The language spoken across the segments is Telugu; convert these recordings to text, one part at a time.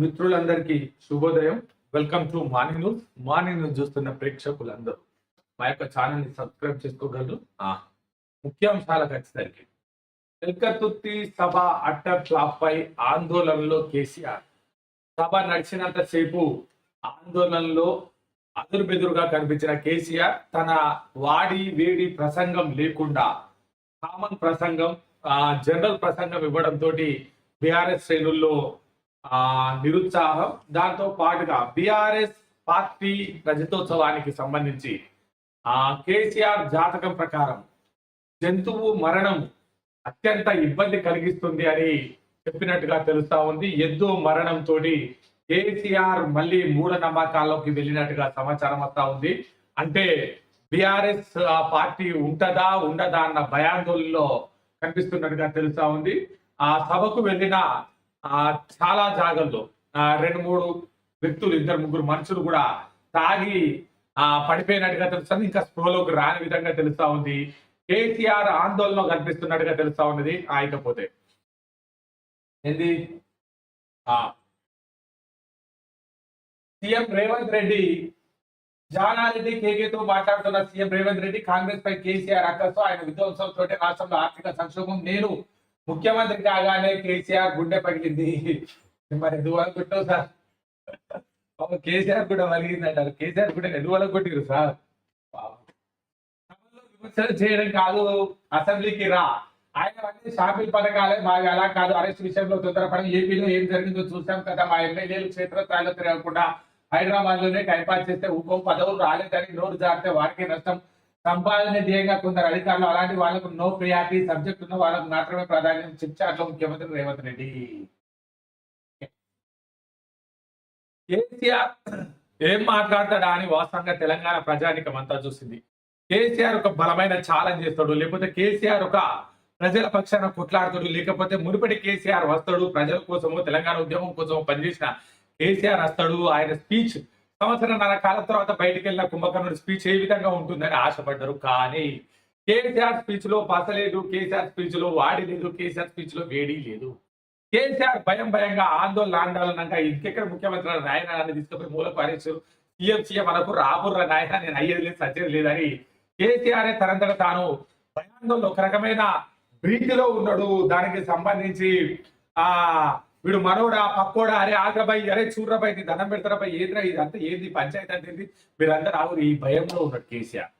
మిత్రులందరికీ శుభోదయం. Welcome to morning news morning news చూస్తున్న ప్రేక్షకులందరూ మా యొక్క ఛానల్ని సబ్స్క్రైబ్ చేసుకోగలరు. ఆ, ముఖ్యాంశాలకు వచ్చేసరికి ఎల్కతుర్తి సభ అట్టర్ క్లాప్ పై ఆందోళనలో కేసీఆర్. సభ నడిచినంత సేపు ఆందోళనలో అదురుబెదురుగా కనిపించిన కేసీఆర్ తన వాడి వేడి ప్రసంగం లేకుండా కామన్ ప్రసంగం జనరల్ ప్రసంగం ఇవ్వడంతో బీఆర్ఎస్ శ్రేణుల్లో నిరుత్సాహం. దాంతో పాటుగా బీఆర్ఎస్ పార్టీ రజతోత్సవానికి సంబంధించి ఆ కేసీఆర్ జాతకం ప్రకారం జంతువు మరణం అత్యంత ఇబ్బంది కలిగిస్తుంది అని చెప్పినట్టుగా తెలుస్తా ఉంది. ఎద్దు మరణం కేసీఆర్ మళ్ళీ మూఢనమ్మకాల్లోకి వెళ్ళినట్టుగా సమాచారం వస్తా ఉంది. అంటే బీఆర్ఎస్ ఆ పార్టీ ఉంటదా ఉండదా అన్న భయాందోళనలో కనిపిస్తున్నట్టుగా తెలుస్తా ఉంది. ఆ సభకు వెళ్ళిన చాలా జాగల్లో రెండు మూడు వ్యక్తులు ఇద్దరు ముగ్గురు మనుషులు కూడా తాగి ఆ పడిపోయినట్టుగా తెలుస్తుంది. ఇంకా స్పృహలోకి రాని విధంగా తెలుస్తా ఉంది. కేసీఆర్ ఆందోళన కనిపిస్తున్నట్టుగా తెలుస్తా ఉన్నది ఆయకపోతే ఏంది? ఆ. సీఎం రేవంత్ రెడ్డి జానారెడ్డి కేకేతో మాట్లాడుతున్న సీఎం రేవంత్ రెడ్డి కాంగ్రెస్ పై కేసీఆర్ అక్కసు ఆయన విధ్వంసంతో రాష్ట్రంలో ఆర్థిక సంక్షోభం. నేను ముఖ్యమంత్రి కాగానే కేసీఆర్ గుండె పగిలింది. మరి ఎందువల్ల కొట్టావు సార్? కేసీఆర్ కూడా వలిగింది అంటారు కేసీఆర్ కూడా ఎందువల్ల కొట్టిరు సార్? విమర్శలు చేయడం కాదు అసెంబ్లీకి రా. ఆయన అన్ని షాపింగ్ పథకాలే మావి అలా కాదు. అరెస్ట్ విషయంలో తొందరపడి ఏపీలో ఏం జరిగిందో చూసాం కదా. మా ఎమ్మెల్యేలు క్షేత్రస్థాయిలో తిరగకుండా హైదరాబాద్లోనే టైంపాస్ చేస్తే ఇంకో పదవులు రాలేదని నోరు జారితే వారికి నష్టం. సంపాదన ధ్యేయంగా కొందరు అధికారులు అలాంటి వాళ్ళకు నో ప్రియారిటీ సబ్జెక్ట్ ఉన్న వాళ్ళకు మాత్రమే ప్రాధాన్యం చిప్చాట్లో ముఖ్యమంత్రి రేవంత్ రెడ్డి. కేసీఆర్ ఏం మాట్లాడతాడా అని వాస్తవంగా తెలంగాణ ప్రజానికం అంతా చూసింది. కేసీఆర్ ఒక బలమైన ఛాలెంజ్ చేస్తాడు లేకపోతే కేసీఆర్ ఒక ప్రజల పక్షాన కొట్లాడతాడు లేకపోతే మునుపటి కేసీఆర్ వస్తాడు ప్రజల కోసము తెలంగాణ ఉద్యమం కోసం పనిచేసిన కేసీఆర్ వస్తాడు ఆయన స్పీచ్ సంవత్సరంన్నర కాలం తర్వాత బయటికి వెళ్ళిన కుంభకర్ణుడు స్పీచ్ ఏ విధంగా ఉంటుందని ఆశపడ్డారు. కానీ కేసీఆర్ స్పీచ్లో పసలేదు కేసీఆర్ స్పీచ్లో వాడి లేదు కేసీఆర్ స్పీచ్లో వేడి లేదు. కేసీఆర్ భయం భయంగా ఆందోళన ఆందోళనంగా ఇంకెక్కడ ముఖ్యమంత్రి నాయన తీసుకుపోయి మూల హరీశ్వరు సీఎం సీఎం అనకు రాబుర్ర నాయన నేను అయ్యేది లేదు సచ్చేది లేదని కేసీఆర్ తనంతట తాను భయాందోళన ఒక రకమైన భీతిలో ఉన్నాడు. దానికి సంబంధించి ఆ వీడు మనోడా పక్కోడా అరే ఆగ్రబాయి అరే చూర్రబాయి నీ దండం పెడతారాబాయి ఏదిరా ఇదంతా ఏంది పంచాయతీ అంటే మీరందరూ ఆగురు ఈ భయంలో ఉన్నాడు కేసీఆర్.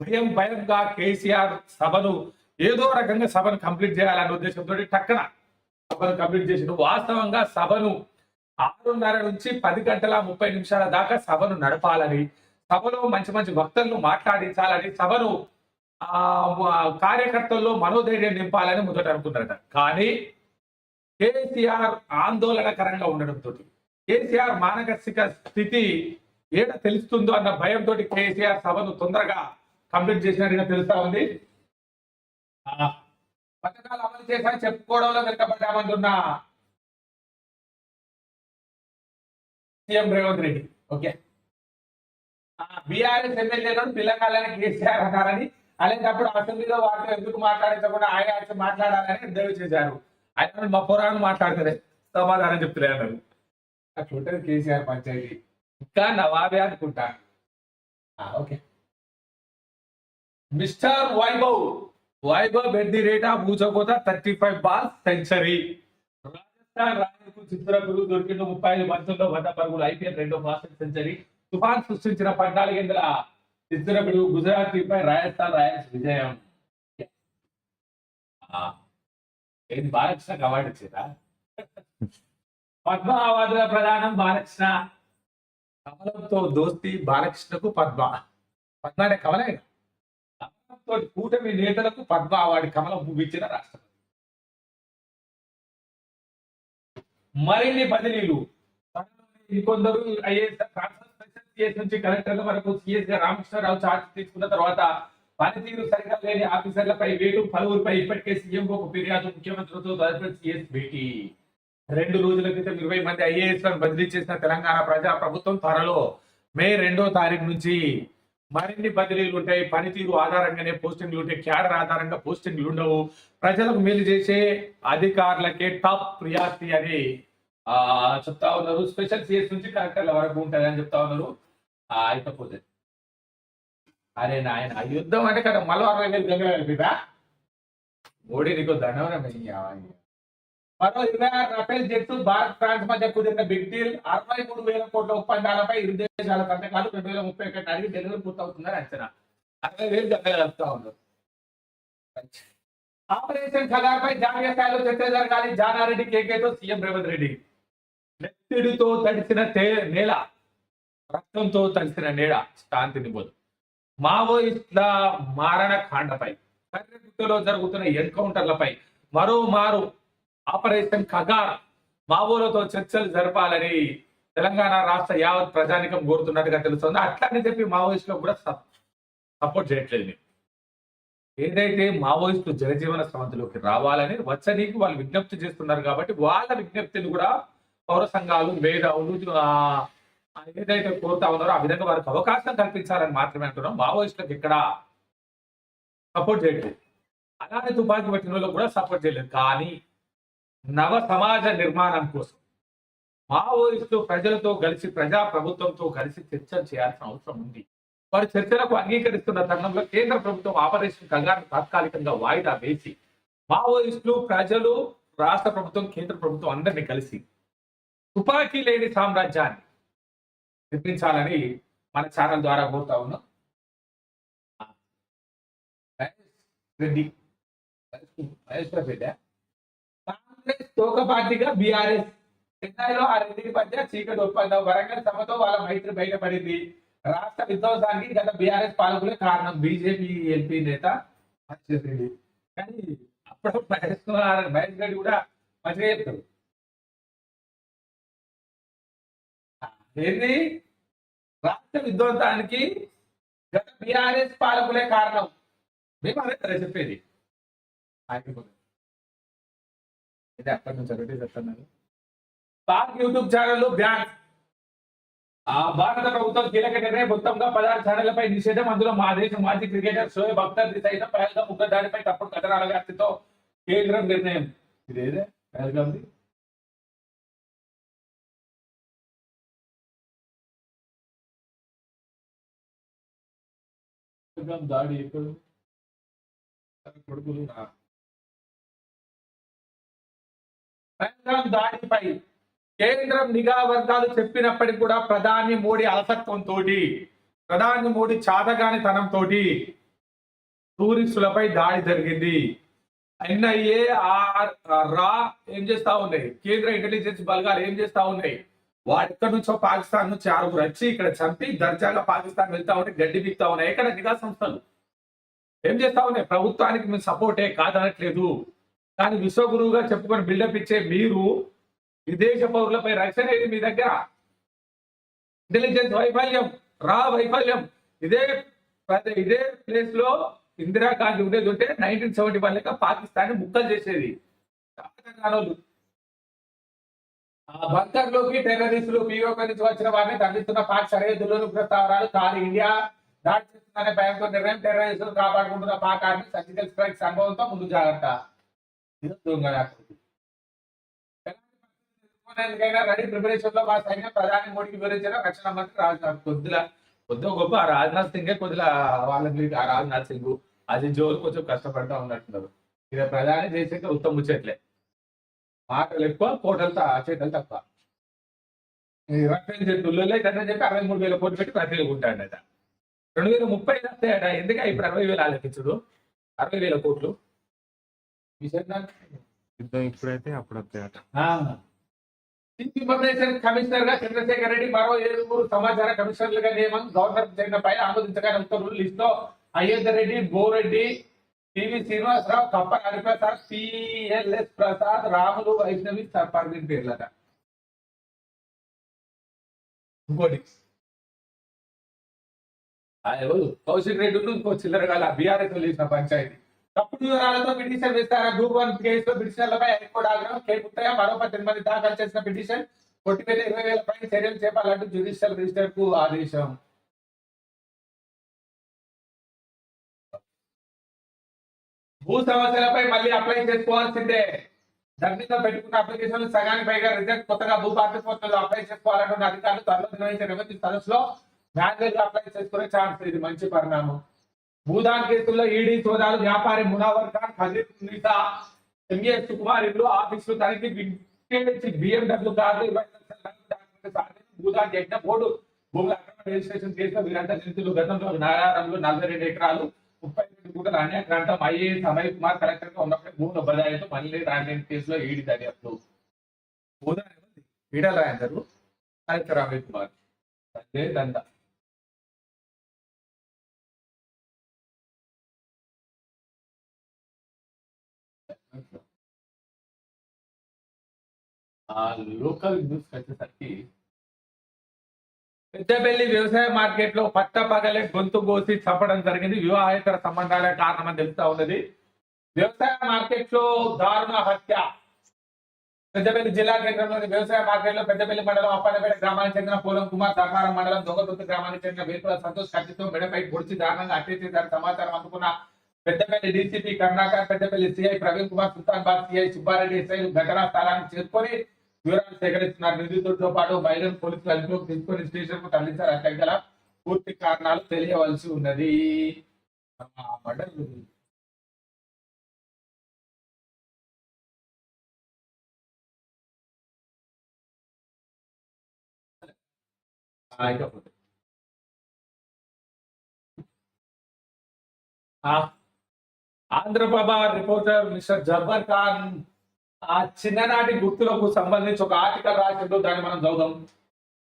భయం భయంగా కేసీఆర్ సభను ఏదో రకంగా సభను కంప్లీట్ చేయాలనే ఉద్దేశంతో టక్కన సభను కంప్లీట్ చేసిన వాస్తవంగా సభను ఆరున్నర నుంచి పది గంటల ముప్పై నిమిషాల దాకా సభను నడపాలని సభలో మంచి మంచి వక్తలను మాట్లాడించాలని సభను ఆ కార్యకర్తల్లో మనోధైర్యం నింపాలని మొదట అనుకున్నారట. కానీ కేసీఆర్ ఆందోళనకరంగా ఉండడంతో కేసీఆర్ మానసిక స్థితి ఏడ తెలుస్తుందో అన్న భయంతో కేసీఆర్ సభను తొందరగా కంప్లీట్ చేసినట్టుగా తెలుస్తా ఉంది. పథకాలు అమలు చేశా చెప్పుకోవడంలో వెనుకబడ్డామంటున్న సీఎం రేవంత్ రెడ్డి. ఓకే. బీఆర్ఎస్ ఎమ్మెల్యేలను పిల్లకాలని కేసీఆర్ అన్నారని అలాంటప్పుడు అసెంబ్లీలో వారితో ఎందుకు మాట్లాడించకుండా ఆయన మాట్లాడాలని దయచేశారు చేశారు. ఆయన మా పురాణం మాట్లాడతారే సమాధానం చెప్తులే అన్నారు అట్లా ఉంటుంది కేసీఆర్ పంచాయతీ. ఇంకా నవాబే అనుకుంటా. Okay. Mister Vaibhav Vaibhav at the rate of ఊచకోత thirty five ball century Rajasthan రాయల్కు చిత్రపురు దొరికిన ముప్పై ఐదు బంతుల్లో వంద పరుగులు. ఐపీఎల్ రెండో మాస్టర్ సెంచరీ తుఫాన్ సృష్టించిన పద్నాలుగేందుల చిత్రపుడు గుజరాత్ పై రాజస్థాన్ రాయల్స్ విజయం. ఏది బాలకృష్ణకి అవార్డు ఇచ్చేదా పద్మ అవార్డుల ప్రధానం బాలకృష్ణ. కమలంతో దోస్తి బాలకృష్ణకు పద్మ. పద్మ అంటే కమలే కమలంతో కూటమి నేతలకు పద్మ అవార్డు కమలం ఇచ్చిన రాష్ట్రం మరిన్ని బదిలీలు. ఇంకొందరు ఐఏఎస్ ట్రాన్స్ఫర్ స్పెషల్ సిఎస్ నుంచి కలెక్టర్ల వరకు సిఎస్గా రామకృష్ణరావు చార్జ్ తీసుకున్న తర్వాత పనితీరు సరిగా లేని ఆఫీసర్లపై వేటు పలువురిపై ఇప్పటికే సీఎం ఒక ఫిర్యాదు ముఖ్యమంత్రితో తదుపరి సిఎస్ భేటీ. రెండు రోజుల క్రితం ఇరవై మంది ఐఏఎస్ బదిలీ చేసిన తెలంగాణ ప్రజా ప్రభుత్వం త్వరలో మే రెండో తారీఖు నుంచి మరిన్ని బదిలీలు ఉంటాయి. పనితీరు ఆధారంగానే పోస్టింగ్లు ఉంటాయి. క్యాడర్ ఆధారంగా పోస్టింగ్లు ఉండవు. ప్రజలకు మేలు చేసే అధికారులకే టాప్ ప్రియారిటీ అని చెప్తా ఉన్నారు. స్పెషల్ సిఎస్ నుంచి కలెక్టర్ల వరకు ఉంటుంది అని చెప్తా ఉన్నారు. ఆ, అరే నాయన యుద్ధం అంటే కదా మళ్ళీ అరవై వేలు గంగ మోడీ నీకు దండవరం మరో ఇరవై ఆరు రఫేల్ జెట్టు భారత్ ఫ్రాన్స్ మధ్య కుదిరిన బిగ్ డీల్ అరవై మూడు వేల కోట్ల ఒప్పందాలపై ఇరు దేశాల సంతకాలు రెండు వేల ముప్పై ఒకటి అడిగి డెలివరీ పూర్తవుతుందని అంచనా. అరవై వేలు గంగ ఉన్నారు ఆపరేషన్ ఖగార్పై జాతీయ స్థాయిలో చర్చ జరగాలి. జానారెడ్డి కేకేతో సీఎం రేవంత్ రెడ్డి. నెత్తిడితో తడిసిన తే- నేల రక్తంతో తడిసిన నేల శాంతినివ్వదు మావోయిస్టుల మారణ కాండపై కర్రెగుట్టలో జరుగుతున్న ఎన్కౌంటర్లపై మరోమారు ఆపరేషన్ కగార్ మావోలతో చర్చలు జరపాలని తెలంగాణ రాష్ట్ర యావత్ ప్రజానికం కోరుతున్నట్టుగా తెలుస్తుంది అట్లని చెప్పి మావోయిస్టులకు కూడా సపోర్ట్ చేయట్లేదు మీరు. ఏదైతే మావోయిస్టులు జనజీవన సమతిలోకి రావాలని వచ్చనీకి వాళ్ళు విజ్ఞప్తి చేస్తున్నారు కాబట్టి వాళ్ళ విజ్ఞప్తిని కూడా పౌర సంఘాలు మేధావులు ఏదైతే కోరుతా ఉన్నారో ఆ విధంగా వారికి అవకాశం కల్పించాలని మాత్రమే అంటున్నాం. మావోయిస్టులకు ఇక్కడ సపోర్ట్ చేయట్లేదు. అలానే తుపాకీ పెట్టిన వాళ్ళకు కూడా సపోర్ట్ చేయలేదు. కానీ నవ సమాజ నిర్మాణం కోసం మావోయిస్టులు ప్రజలతో కలిసి ప్రజా ప్రభుత్వంతో కలిసి చర్చలు చేయాల్సిన అవసరం ఉంది. వారి చర్చలకు అంగీకరిస్తున్న తరుణంలో కేంద్ర ప్రభుత్వం ఆపరేషన్ కంగారు తాత్కాలికంగా వాయిదా వేసి మావోయిస్టులు ప్రజలు రాష్ట్ర ప్రభుత్వం కేంద్ర ప్రభుత్వం అందరినీ కలిసి తుపాకీ లేని సామ్రాజ్యాన్ని నిర్మించాలని మన ఛానల్ ద్వారా కోరుతా ఉన్నాం. రెడ్డి మహేశ్వర రెడ్డి కాంగ్రెస్ తోక పార్టీగా బీఆర్ఎస్. చెన్నైలో ఆ రెడ్డి మధ్య చీకటి ఒప్పందం. వరంగల్ సభతో వాళ్ళ మైత్రి బయటపడింది రాష్ట్ర విధ్వంసానికి గత బీఆర్ఎస్ పాలకులే కారణం. బీజేపీ ఎంపీ నేత మహేశ్వర్ రెడ్డి. కానీ అప్పుడు మహేష్ కుమార్ మహేష్ రెడ్డి కూడా మంచిగా చెప్తారు. ఏంది? రాష్ట్ర విధ్వంసానికి గత బీఆర్ఎస్ పాలకులే కారణం. మేము అదే కదా చెప్పేది. ఆగిపోతుంది ఇది అక్కడి నుంచి ఒకటి చెప్తున్నారు పాక్ యూట్యూబ్ ఛానల్ బ్యాన్. ఆ భారత ప్రభుత్వం కీలక నిర్ణయం మొత్తంగా పదహారు ఛానళ్ళపై నిషేధం. అందులో మా దేశ మాజీ క్రికెటర్ షోయబ్ అఖ్తర్ సైతం పహల్గా ముగ్గురు దానిపై తప్పుడు కథనాల వ్యాప్తితో కేంద్రం నిర్ణయం. ఇదేదే? పహల్గాంది పహల్గాం దాడి ఎప్పుడు కొడుకులు పహల్గాం దాడిపై కేంద్రం నిఘా వర్గాలు చెప్పినప్పటికీ కూడా ప్రధాని మోడీ అలసత్వంతో ప్రధాని మోడీ చాతగానితనంతో టూరిస్టులపై దాడి జరిగింది. ఎన్ఐఏ ఆర్ రా ఏం చేస్తా ఉన్నాయి? కేంద్ర ఇంటెలిజెన్స్ బలగాలు ఏం చేస్తా ఉన్నాయి? వాడిక్కడి నుంచో పాకిస్తాన్ నుంచి ఆరుగురు వచ్చి ఇక్కడ చంపి దర్జాగా పాకిస్తాన్ వెళ్తా ఉంటే గడ్డి బిక్తా ఉన్నాయి. ఎక్కడ నిఘా సంస్థలు? ఏం చేస్తా ఉన్నాయి? ప్రభుత్వానికి మేము సపోర్టే కాదనట్లేదు. కానీ విశ్వగురువుగా చెప్పుకొని బిల్డప్ ఇచ్చే మీరు విదేశ పౌరులపై రక్షణ ఏది మీ దగ్గర? ఇంటెలిజెన్స్ వైఫల్యం రా వైఫల్యం. ఇదే ఇదే ప్లేస్లో ఇందిరాగాంధీ ఉండేది ఉంటే నైన్టీన్ సెవెంటీ వన్ లెక్క పాకిస్తాన్ ముక్కలు చేసేది. బంకర్లోకి టెర్రరిస్టులు పీఓకే నుంచి వచ్చిన వారిని తరలిస్తున్న పాక్ సరిహద్దులోని ప్రస్తావనలు కాదు ఇండియా దాడి చేస్తుందనే భయంతో నిర్ణయం టెర్రరిస్టులు కాపాడుకుంటున్న పాక్ ఆర్మీ సర్జికల్ స్ట్రైక్ సంభవంతో ముందు జాగ్రత్త. రెడీ ప్రిపరేషన్లో మా సైన్యం ప్రధాని మోడీకి వివరించిన రక్షణ మంత్రి రాజ్నాథ్ కొద్దిలా కొద్దిగా గొప్ప ఆ రాజ్నాథ్ సింగే కొద్దిగా వాళ్ళకి ఆ రాజ్నాథ్ సింగ్ అది జోలు కొంచెం కష్టపడతా ఉన్నట్టున్నారు. ఇక ప్రధాని చేసేది ఉత్తమ ముచ్చట్లే. మాటలు ఎక్కువ కోటలు చేతలు తక్కువ. రఫేల్ జట్టుల్లో అయితే చెప్పి అరవై మూడు వేల కోట్లు పెట్టి రఫేల్ ఉంటాడట రెండు వేల ముప్పై వస్తాయట. ఎందుకే ఇప్పుడు అరవై వేలు ఆలోచించుడు? అరవై వేల కోట్లు. యుద్ధం ఇప్పుడైతే అప్పుడు వస్తాయట. ఇన్ఫర్మేషన్ కమిషనర్గా చంద్రశేఖర్ రెడ్డి మరో ఏడుగురు సమాచార కమిషనర్లుగా నియమం గవర్నర్ జరిగినపై ఆమోదించగానే ఉత్తర్వులు లిస్టులో అయోధ్య రెడ్డి బోరెడ్డి పివి శ్రీనివాసరావు కప్ప హరిప్రసాద్ పిఎల్ఎస్ ప్రసాద్ రాములు వైష్ణవి పర్వీన్ పేర్లట. ఇంకోటి. ఎవరు? కౌశిక్ రెడ్డి ఇంకో చిల్లర కాదు బీఆర్ఎస్ చేసిన పంచాయతీ. తప్పుడు వివరాలతో పిటిషన్ వేస్తారా? గ్రూప్ వన్ కేసులో పిటిషన్లపై హైకోర్టు ఆగ్రహం కే గుత్తయ్య మరో పద్దెనిమిది మంది దాఖలు చేసిన పిటిషన్ కొట్టివేత ఇరవై వేల పైన చర్యలు చేపాలంటూ జ్యుడిషియల్ రిజిస్టర్కు ఆదేశం. భూ సమస్యలపై మళ్ళీ అప్లై చేసుకోవాల్సిందే. దాని పెట్టుకున్న అప్లికేషన్ సగానికి పైగా రిజెక్ట్ కొత్తగా భూ బాధ్యత పోర్టల్ అప్లై చేసుకోవాలంటున్న అధికారులు త్వరలో నిర్వహించే రెవెన్యూ సదస్సులో మాన్యువల్ అప్లై చేసుకునే ఛాన్స్ ఇది. మంచి పరిణామం. భూదాన్ కేసుల్లో ఈడీ సోదాలు వ్యాపారి మునావర్ ఖాన్ ఖజీర్ నిసా ఎంఏఎస్ కుమార్ ఇల్లు ఆఫీసులు తనకి బిఎండబ్ల్యూ కార్లు ఇరవై భూదాన్ చేసిన బోర్డు భూముల అక్రమ రిజిస్ట్రేషన్ చేసిన వీరంతా నిధులు గతంలో నగరంలో నలభై రెండు ఎకరాలు ముప్పై రెండు కోట్ల అన్యాయ గ్రంథం ఐఏఎస్ అమయ్ కుమార్ కలెక్టర్గా ఉన్నప్పుడు భూముల బదాయితో మళ్ళీ రాజధాని కేసులో ఈడీ దర్యాప్తు భూదాన్ ఈడల రాయందరు కలెక్టర్ అమయ్ కుమార్. అదే దండ. ఆ లోకల్ న్యూస్కి వచ్చేసరికి పెద్దపల్లి వ్యవసాయ మార్కెట్లో పట్ట పగలే గొంతు కోసి చంపడం జరిగింది. వివాహేతర సంబంధాలే కారణమని తెలుస్తా ఉన్నది. వ్యవసాయ మార్కెట్లో దారుణ హత్య. పెద్దపల్లి జిల్లా కేంద్రంలోని వ్యవసాయ మార్కెట్లో పెద్దపల్లి మండలం అప్పారపేట గ్రామానికి చెందిన పూలం కుమార్ ధర్మారం మండలం దొంగతుర్తి గ్రామానికి చెందిన వేపుల సంతోష్ కత్తితో మెడపై పొడిచి దారుణంగా హత్య చేశారు సమాచారం అందుకున్న Peddapalli DCP Karunakar Peddapalli CI Praveen Kumar Sultanabad CI Subba Reddy SI ఘటనా స్థలానికి చేరుకొని వివరాలు సేకరిస్తున్నారు నిందితుడితో పాటు బైరన్ పోలీసులు అదుపులోకి తీసుకొని స్టేషన్కు తరలించారు అట్లా పూర్తి కారణాలు తెలియవలసి ఉన్నది. ఆ. ఆంధ్రప్రభ రిపోర్టర్ మిస్టర్ జబ్బర్ ఖాన్ ఆ చిన్ననాటి గుర్తులకు సంబంధించి ఒక ఆర్టికల్ రాసిండు దాన్ని మనం చదువుదాం.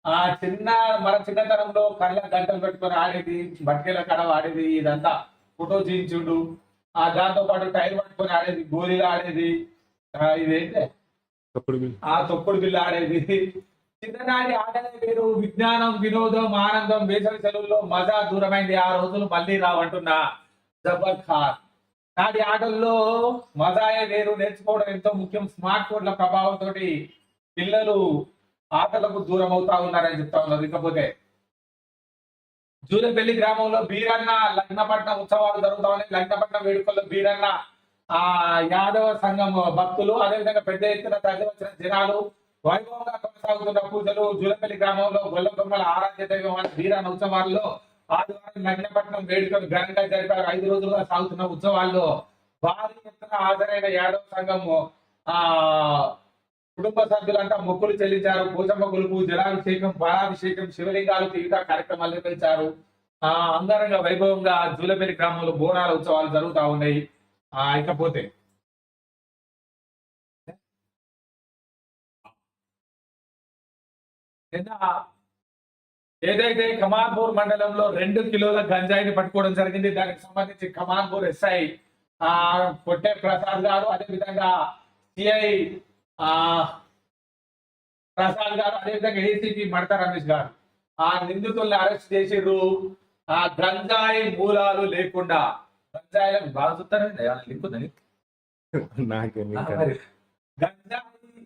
ఆ చిన్న మన చిన్నతనంలో కళ్ళ గంటలు పెట్టుకొని ఆడేది బట్కేల కడ ఆడేది ఇదంతా ఫోటో చేయించుండు ఆ దాంతో పాటు టైర్ పట్టుకొని ఆడేది గోళీలు ఆడేది. ఇదేంటే? ఆ తొక్కుడు బిల్లు ఆడేది. చిన్ననాటి ఆటలే వేరు విజ్ఞానం వినోదం ఆనందం వేసవి సెలవుల్లో మజా దూరమైంది. ఆ రోజులు మళ్ళీ రావంటున్నా జబర్ ఖాన్ నాటి ఆటల్లో మజాయే వేరు నేర్చుకోవడం ఎంతో ముఖ్యం. స్మార్ట్ ఫోన్ల ప్రభావంతో పిల్లలు ఆటలకు దూరం అవుతా ఉన్నారని చెప్తా ఉన్నారు. ఇకపోతే జూలపల్లి గ్రామంలో బీరన్న లగ్నపట్నం ఉత్సవాలు జరుగుతా ఉన్నాయి. లగ్నపట్నం వేడుకల్లో బీరన్న ఆ యాదవ సంఘం భక్తులు అదేవిధంగా పెద్ద ఎత్తున తరలి వచ్చిన జనాలు వైభవంగా కొనసాగుతున్న పూజలు జూలపల్లి గ్రామంలో గొల్ల బొమ్మల ఆరాధ్య దైవం అనే బీరన్న ఉత్సవాల్లో ఆదివారం నగ్నపట్నం వేడుకలు ఘనంగా జరిపారు. ఐదు రోజులుగా సాగుతున్న ఉత్సవాల్లో భారీ ఎత్తున హాజరైన యాదవ సంఘము ఆ కుటుంబ సభ్యులంతా మొక్కులు చెల్లించారు. పూజమ్మ గులుపు జలాభిషేకం పాలాభిషేకం శివలింగాలు తీయుట కార్యక్రమాలు నిర్వహించారు. ఆ అంగరంగ వైభవంగా జూలపేరి గ్రామంలో బోనాల ఉత్సవాలు జరుగుతా ఉన్నాయి. ఆ ఇకపోతే. నిన్న ఏదైతే కమాన్పూర్ మండలంలో రెండు కిలోల గంజాయిని పట్టుకోవడం జరిగింది దానికి సంబంధించి కమాన్పూర్ ఎస్ఐ ఆ కొట్టే ప్రసాద్ గారు అదేవిధంగా సిఐ ఆ ప్రసాద్ గారు అదేవిధంగా ఏసీపీ మడత రమేష్ గారు. ఆ నిందితుల్ని అరెస్ట్ చేసిర్రు. ఆ గంజాయి మూలాలు లేకుండా. గంజాయి బాగా చూస్తారండి గంజాయి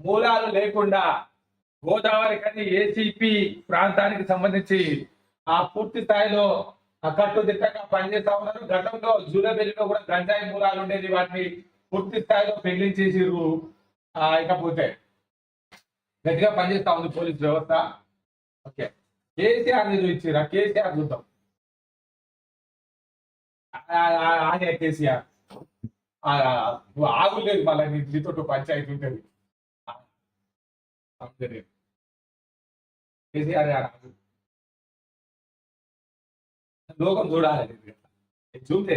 మూలాలు లేకుండా గోదావరి కానీ ఏసీపీ ప్రాంతానికి సంబంధించి ఆ పూర్తి స్థాయిలో ఆ కట్టుదిట్టంగా పనిచేస్తా ఉన్నారు. గతంలో జూలబెల్లిలో కూడా గంజాయి మూలాలు ఉండేది వాటిని పూర్తి స్థాయిలో పెళ్ళించేసిర్రు ఆ ఇకపోతే గట్టిగా పనిచేస్తా ఉంది పోలీస్ వ్యవస్థ. ఓకే. కేసీఆర్ని చూపించిరా కేసీఆర్ చూద్దాం. ఆ- ఆగే కేసీఆర్. ఆగులేదు మళ్ళీ నీ నీతో పంచాయతీ ఉంటుంది. సౌందర్యం. కేసీఆర్ గారు ఆగు. లోకం చూడాలి ఇది చూస్తే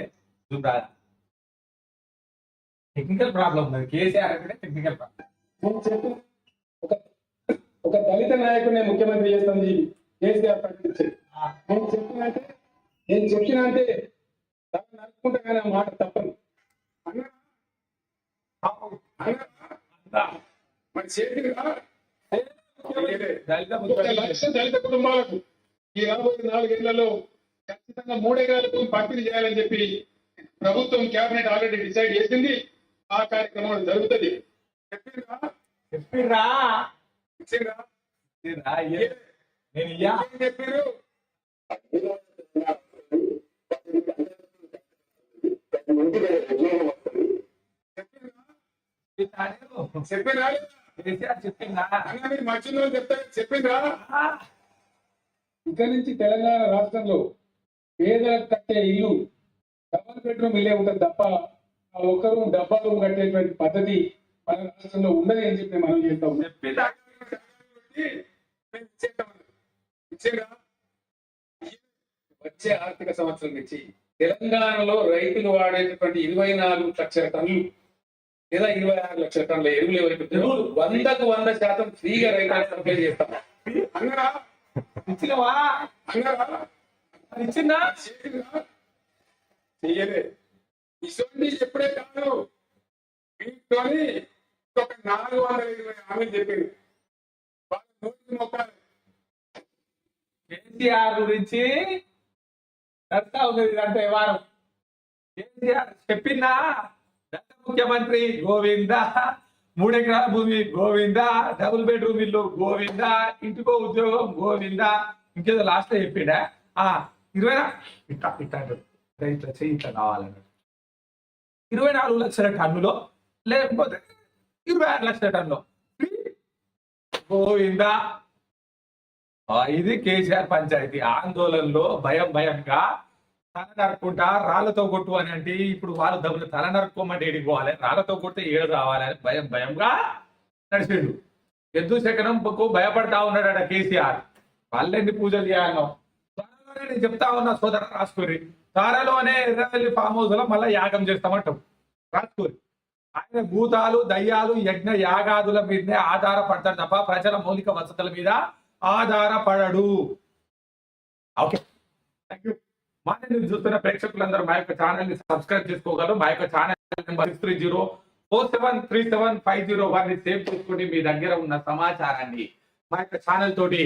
జూమ్ రాదా టెక్నికల్ ప్రాబ్లం ఉన్నది కేసీఆర్ అంటే టెక్నికల్ ప్రాబ్లం నేను చెప్పు ఒక ఒక దళిత నాయకుడిని ముఖ్యమంత్రి చేస్తుంది కేసీఆర్ ప్రకటించి నేను చెప్పినంటే నేను చెప్పినంటే తల నరుక్కుంటా కానీ ఆ మాట తప్పను అన్నా అన్నా మరి చేతిగా దళిత ఒక. లక్ష దళిత కుటుంబాలకు ఈ రాబోయే నాలుగేళ్ళలో ఖచ్చితంగా మూడెకరాలకు పంపిణీ చేయాలని చెప్పి ప్రభుత్వం కేబినెట్ ఆల్రెడీ డిసైడ్ చేసింది. ఆ కార్యక్రమం జరుగుతుంది. ఇయ్యా. ఏం చెప్పారు మీరు మధ్యలో చెప్తా చెప్పిండ్రా? ఆ, ఇక్కడి నుంచి తెలంగాణ రాష్ట్రంలో పేదలకు కట్టే ఇల్లు డబల్ బెడ్రూమ్ ఇల్లే ఉంటుంది తప్ప ఒక్క రూమ్ డబ్బా రూమ్ కట్టేటువంటి పద్ధతి మన రాష్ట్రంలో ఉండదు అని చెప్పి మనం చేస్తాం? వచ్చే ఆర్థిక సంవత్సరం నుంచి తెలంగాణలో రైతులు వాడేటటువంటి ఇరవై నాలుగు లక్షల టన్నులు లేదా ఇరవై ఆరు లక్షల టన్నుల ఎరువులు ఏవైతే వందకు వంద శాతం ఫ్రీగా రైతులకు సప్లై చేస్తాం ఇచ్చినవా? ఇచ్చిందా? చెయ్యలే. ఇటువంటి ఎప్పుడే కాదు. వీటితోని ఒక నాలుగు వందల ఇరవై హామీలు చెప్పింది కేసీఆర్ గురించి నడుస్తా ఉంది ఇదంతా వ్యవహారం కేసీఆర్ చెప్పిందా? ముఖ్యమంత్రి గోవింద మూడెకరాల భూమి గోవింద డబుల్ బెడ్రూమ్ ఇల్లు గోవింద ఇంటికో ఉద్యోగం గోవింద ఇంకేదో లాస్ట్లో చెప్పిండా? ఆ ఇరవై నా- ఇట్లా ఇట్లా ఇట్లా చెయ్యి ఇట్లా కావాలన్నాడు. ఇరవై నాలుగు లక్షల టన్నులో లేకపోతే ఇరవై ఆరు లక్షల టన్నులో. గోవిందా ఇది కేసీఆర్ పంచాయతీ ఆందోళనలో భయం భయంగా తల నరుక్కుంటా రాళ్ళతో కొట్టు అని అంటే ఇప్పుడు వాళ్ళు దమ్ములు తల నరుక్కోమంటే ఏడికి పోవాలి. రాళ్ళతో కొడితే ఏడు రావాలి అని భయం భయంగా నడిచిండు. ఎద్దు శకనంకు భయపడతా ఉన్నాడట కేసీఆర్. వాళ్ళెన్ని పూజలు చేయాలనో. త్వరలోనే నేను చెప్తా ఉన్నా సోదర రాసుకోరి త్వరలోనే ఎర్రవెల్లి ఫామ్ హౌస్లో మళ్ళీ యాగం చేస్తామంటాం రాసుకోరి ఆయన భూతాలు దయ్యాలు యజ్ఞ యాగాదుల మీదనే ఆధారపడతాడు తప్ప ప్రజల మౌలిక వసతుల మీద ఆధారపడడు. ఓకే. థ్యాంక్ యూ మా నేను చూస్తున్న ప్రేక్షకులందరూ మా యొక్క ఛానల్ని సబ్స్క్రైబ్ చేసుకోగలరు. మా యొక్క channel number six three zero four seven three seven five zero one save చేసుకుని మీ దగ్గర ఉన్న సమాచారాన్ని మా యొక్క ఛానల్ తోటి